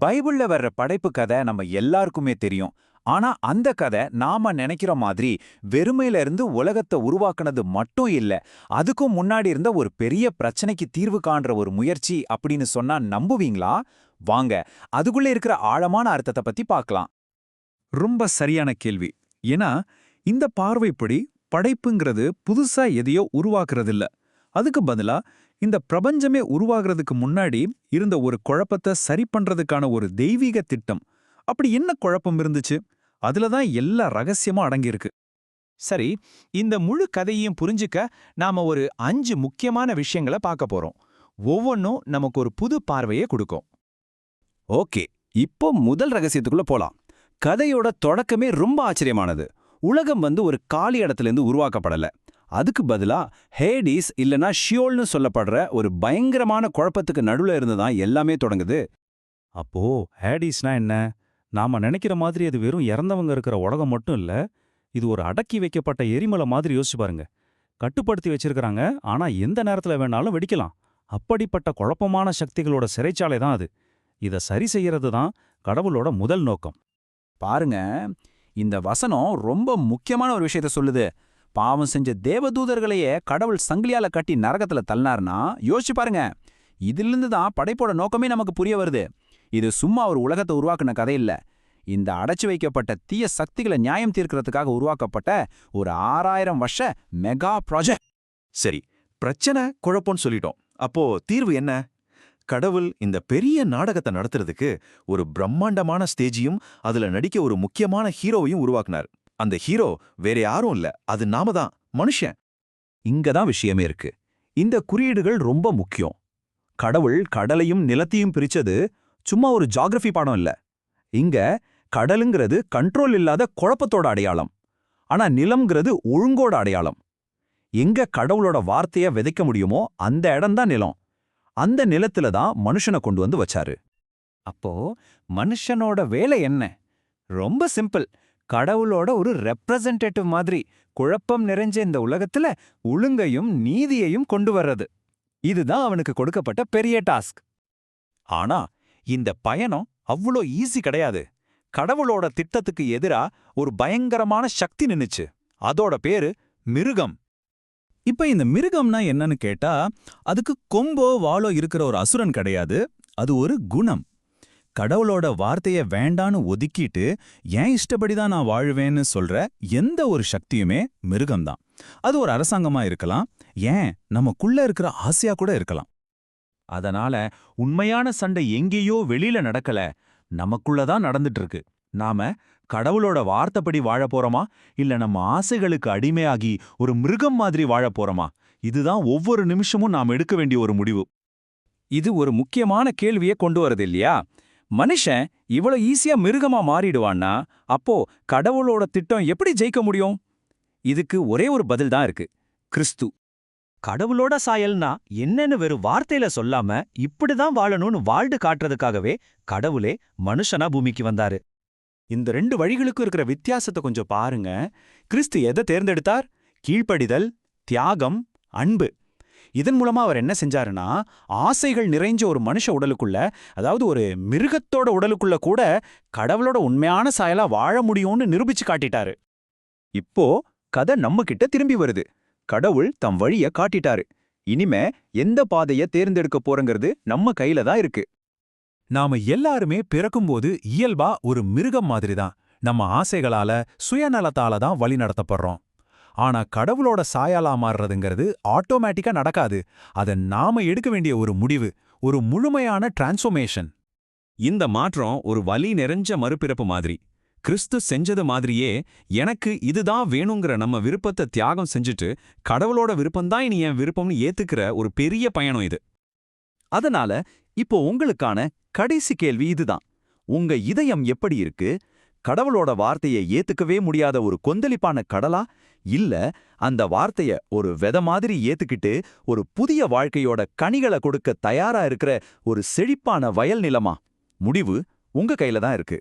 பைபிள்ல வர்ற படைப்பு கதை நம்ம எல்லாருக்குமே தெரியும். ஆனா அந்த கதை நாம நினைக்கிற மாதிரி வெறுமையில இருந்து உலகத்தை உருவாக்குனது மட்டும் இல்ல அதுக்கும் முன்னாடி இருந்த ஒரு பெரிய பிரச்சனைக்கு தீர்வு காண்ற ஒரு முயற்சி அப்படின்னு சொன்னா நம்புவீங்களா? வாங்க அதுக்குள்ள இருக்கிற ஆழமான அர்த்தத்தை பத்தி பார்க்கலாம். ரொம்ப சரியான கேள்வி. ஏன்னா இந்த பார்வைப்படி படைப்புங்கிறது புதுசா எதையோ உருவாக்குறதில்ல. அதுக்கு பதிலா இந்த பிரபஞ்சமே உருவாகிறதுக்கு முன்னாடி இருந்த ஒரு குழப்பத்தை சரி பண்றதுக்கான ஒரு தெய்வீக திட்டம். அப்படி என்ன குழப்பம் இருந்துச்சு? அதுல தான் எல்லா ரகசியமும் அடங்கியிருக்கு. சரி இந்த முழு கதையையும் புரிஞ்சுக்க நாம ஒரு அஞ்சு முக்கியமான விஷயங்களை பார்க்க போறோம். ஒவ்வொன்றும் நமக்கு ஒரு புது பார்வையை கொடுக்கும். ஓகே இப்போ முதல் ரகசியத்துக்குள்ள போலாம். கதையோட தொடக்கமே ரொம்ப ஆச்சரியமானது. உலகம் வந்து ஒரு காலி இடத்துலேருந்து உருவாக்கப்படல. அதுக்கு பதிலா ஹேடிஸ் இல்லனா ஷியோல்னு சொல்லப்படுற ஒரு பயங்கரமான குழப்பத்துக்கு நடுவுல இருந்து தான் எல்லாமே தொடங்குது. அப்போ ஹேடிஸ்னா என்ன? நாம நினைக்கிற மாதிரி அது வெறும் இறந்தவங்க இருக்கிற உலகம் மட்டும் இல்ல இது ஒரு அடக்கி வைக்கப்பட்ட எரிமலை மாதிரி யோசிச்சு பாருங்க. கட்டுப்படுத்தி வச்சிருக்கறாங்க ஆனா எந்த நேரத்துல வேணாலும் வெடிக்கலாம். அப்படிப்பட்ட குழப்பமான சக்திகளோட சிறைச்சாலை தான் அது. இத சரி செய்யறது தான் கடவுளோட முதல் நோக்கம். பாருங்க இந்த வசனம் ரொம்ப முக்கியமான ஒரு விஷயத்த சொல்லுது. பாவம் செஞ்ச தேவதூதர்களையே கடவுள் சங்கிலியால கட்டி நரகத்துல தள்ளினார்னா யோசிச்சு பாருங்க. இதிலிருந்து தான் படைப்போட நோக்கமே நமக்கு புரிய வருது. இது சும்மா ஒரு உலகத்தை உருவாக்குன கதை இல்ல. இந்த அடைச்சு வைக்கப்பட்ட தீய சக்திகளை நியாயம் தீர்க்கறதுக்காக உருவாக்கப்பட்ட ஒரு ஆறாயிரம் வருஷ மெகா ப்ராஜெக்ட். சரி பிரச்சனை குழப்பம்னு சொல்லிட்டோம். அப்போ தீர்வு என்ன? கடவுள் இந்த பெரிய நாடகத்தை நடத்துறதுக்கு ஒரு பிரம்மாண்டமான ஸ்டேஜையும் அதுல நடிக்க ஒரு முக்கியமான ஹீரோவையும் உருவாக்குனார். அந்த ஹீரோ வேற யாரும் இல்ல. அது நாம தான். மனுஷன். இங்க தான் விஷயமே இருக்கு. இந்த குறியீடுகள் ரொம்ப முக்கியம். கடவுள் கடலையும் நிலத்தையும் பிரிச்சது சும்மா ஒரு ஜாகிரபி பாடம் இல்ல. இங்க கடலுங்கிறது கண்ட்ரோல் இல்லாத குழப்பத்தோட அடையாளம். ஆனா நிலம்ங்கிறது ஒழுங்கோட அடையாளம். எங்க கடவுளோட வார்த்தைய விதைக்க முடியுமோ அந்த இடம்தான் நிலம். அந்த நிலத்துல தான் மனுஷனை கொண்டு வந்து வச்சாரு. அப்போ மனுஷனோட வேலை என்ன? ரொம்ப சிம்பிள். கடவுளோட ஒரு ரெப்ரசன்டேட்டிவ் மாதிரி குழப்பம் நிறைஞ்ச இந்த உலகத்துல ஒழுங்கையும் நீதியையும் கொண்டு வர்றது. இதுதான் அவனுக்கு கொடுக்கப்பட்ட பெரிய டாஸ்க் ஆனா இந்த பயணம் அவ்வளோ ஈஸி கிடையாது. கடவுளோட திட்டத்துக்கு எதிரா ஒரு பயங்கரமான சக்தி நின்னுச்சு. அதோட பேரு மிருகம். இப்ப இந்த மிருகம்னா என்னன்னு கேட்டா அதுக்கு கொம்போ வாளோ இருக்கிற ஒரு அசுரன் கிடையாது. அது ஒரு குணம். கடவுளோட வார்த்தைய வேண்டான்னு ஒதுக்கிட்டு ஏன் இஷ்டப்படிதான் நான் வாழுவேன்னு சொல்ற எந்த ஒரு சக்தியுமே மிருகம்தான். அது ஒரு அரசாங்கமா இருக்கலாம். ஏன்? நமக்குள்ள இருக்கிற ஆசையா கூட இருக்கலாம். அதனால உண்மையான சண்டை எங்கேயோ வெளியில நடக்கல. நமக்குள்ளதான் நடந்துட்டு இருக்கு நாம கடவுளோட வார்த்தைப்படி வாழப் போறோமா? இல்ல நம்ம ஆசைகளுக்கு அடிமையாகி ஒரு மிருகம் மாதிரி வாழப் போறோமா? இதுதான் ஒவ்வொரு நிமிஷமும் நாம் எடுக்க வேண்டிய ஒரு முடிவு. இது ஒரு முக்கியமான கேள்வியை கொண்டு வருது இல்லையா? மனுஷன் இவ்வளோ ஈஸியா மிருகமா மாறிடுவான்னா அப்போ கடவுளோட திட்டம் எப்படி ஜெயிக்க முடியும்? இதுக்கு ஒரே ஒரு பதில் தான் இருக்கு கிறிஸ்து. கடவுளோட சாயல்னா என்னன்னு வெறும் வார்த்தையில சொல்லாம இப்படிதான் வாழணும்னு வாழ்ந்து காட்டுறதுக்காகவே கடவுளே மனுஷனா பூமிக்கு வந்தாரு. இந்த ரெண்டு வழிகளுக்கும் இருக்கிற வித்தியாசத்தை கொஞ்சம் பாருங்க. கிறிஸ்து எதை தேர்ந்தெடுத்தார்? கீழ்ப்படிதல் தியாகம் அன்பு. இதன் மூலமா அவர் என்ன செஞ்சாருன்னா ஆசைகள் நிறைஞ்ச ஒரு மனுஷ உடலுக்குள்ள அதாவது ஒரு மிருகத்தோட உடலுக்குள்ள கூட கடவுளோட உண்மையான சாயலா வாழ முடியும்னு நிரூபிச்சு காட்டிட்டாரு. இப்போ கதை நம்ம கிட்ட திரும்பி வருது. கடவுள் தம் வழிய காட்டிட்டாரு. இனிமே எந்த பாதைய தேர்ந்தெடுக்க போறங்கிறது நம்ம கையில தான் இருக்கு. நாம எல்லாருமே பிறக்கும்போது இயல்பா ஒரு மிருகம் மாதிரி தான் நம்ம ஆசைகளால சுயநலத்தால தான் வழி நடத்தப்படுறோம். ஆனா கடவுளோட சாயாலா மாறுறதுங்கிறது ஆட்டோமேட்டிக்கா நடக்காது. அத நாம எடுக்க வேண்டிய ஒரு முடிவு ஒரு முழுமையான டிரான்ஸ்ஃபர்மேஷன். இந்த மாற்றம் ஒரு வலி நிறைஞ்ச மறுபிறப்பு மாதிரி. கிறிஸ்து செஞ்சது மாதிரியே எனக்கு இதுதான் வேணுங்கிற நம்ம விருப்பத்தை தியாகம் செஞ்சுட்டு கடவுளோட விருப்பம்தான் இனி என் விருப்பம்னு ஏத்துக்கிற ஒரு பெரிய பயணம் இது. அதனால இப்போ உங்களுக்கான கடைசி கேள்வி இதுதான். உங்க இதயம் எப்படி இருக்கு? கடவுளோட வார்த்தையை ஏத்துக்கவே முடியாத ஒரு கொந்தளிப்பான கடலா? இல்ல அந்த வார்த்தைய ஒரு வெத மாதிரி ஏத்துக்கிட்டு ஒரு புதிய வாழ்க்கையோட கனிகளை கொடுக்க தயாரா இருக்கிற ஒரு செழிப்பான வயல் நிலமா? முடிவு உங்க கையில தான் இருக்கு.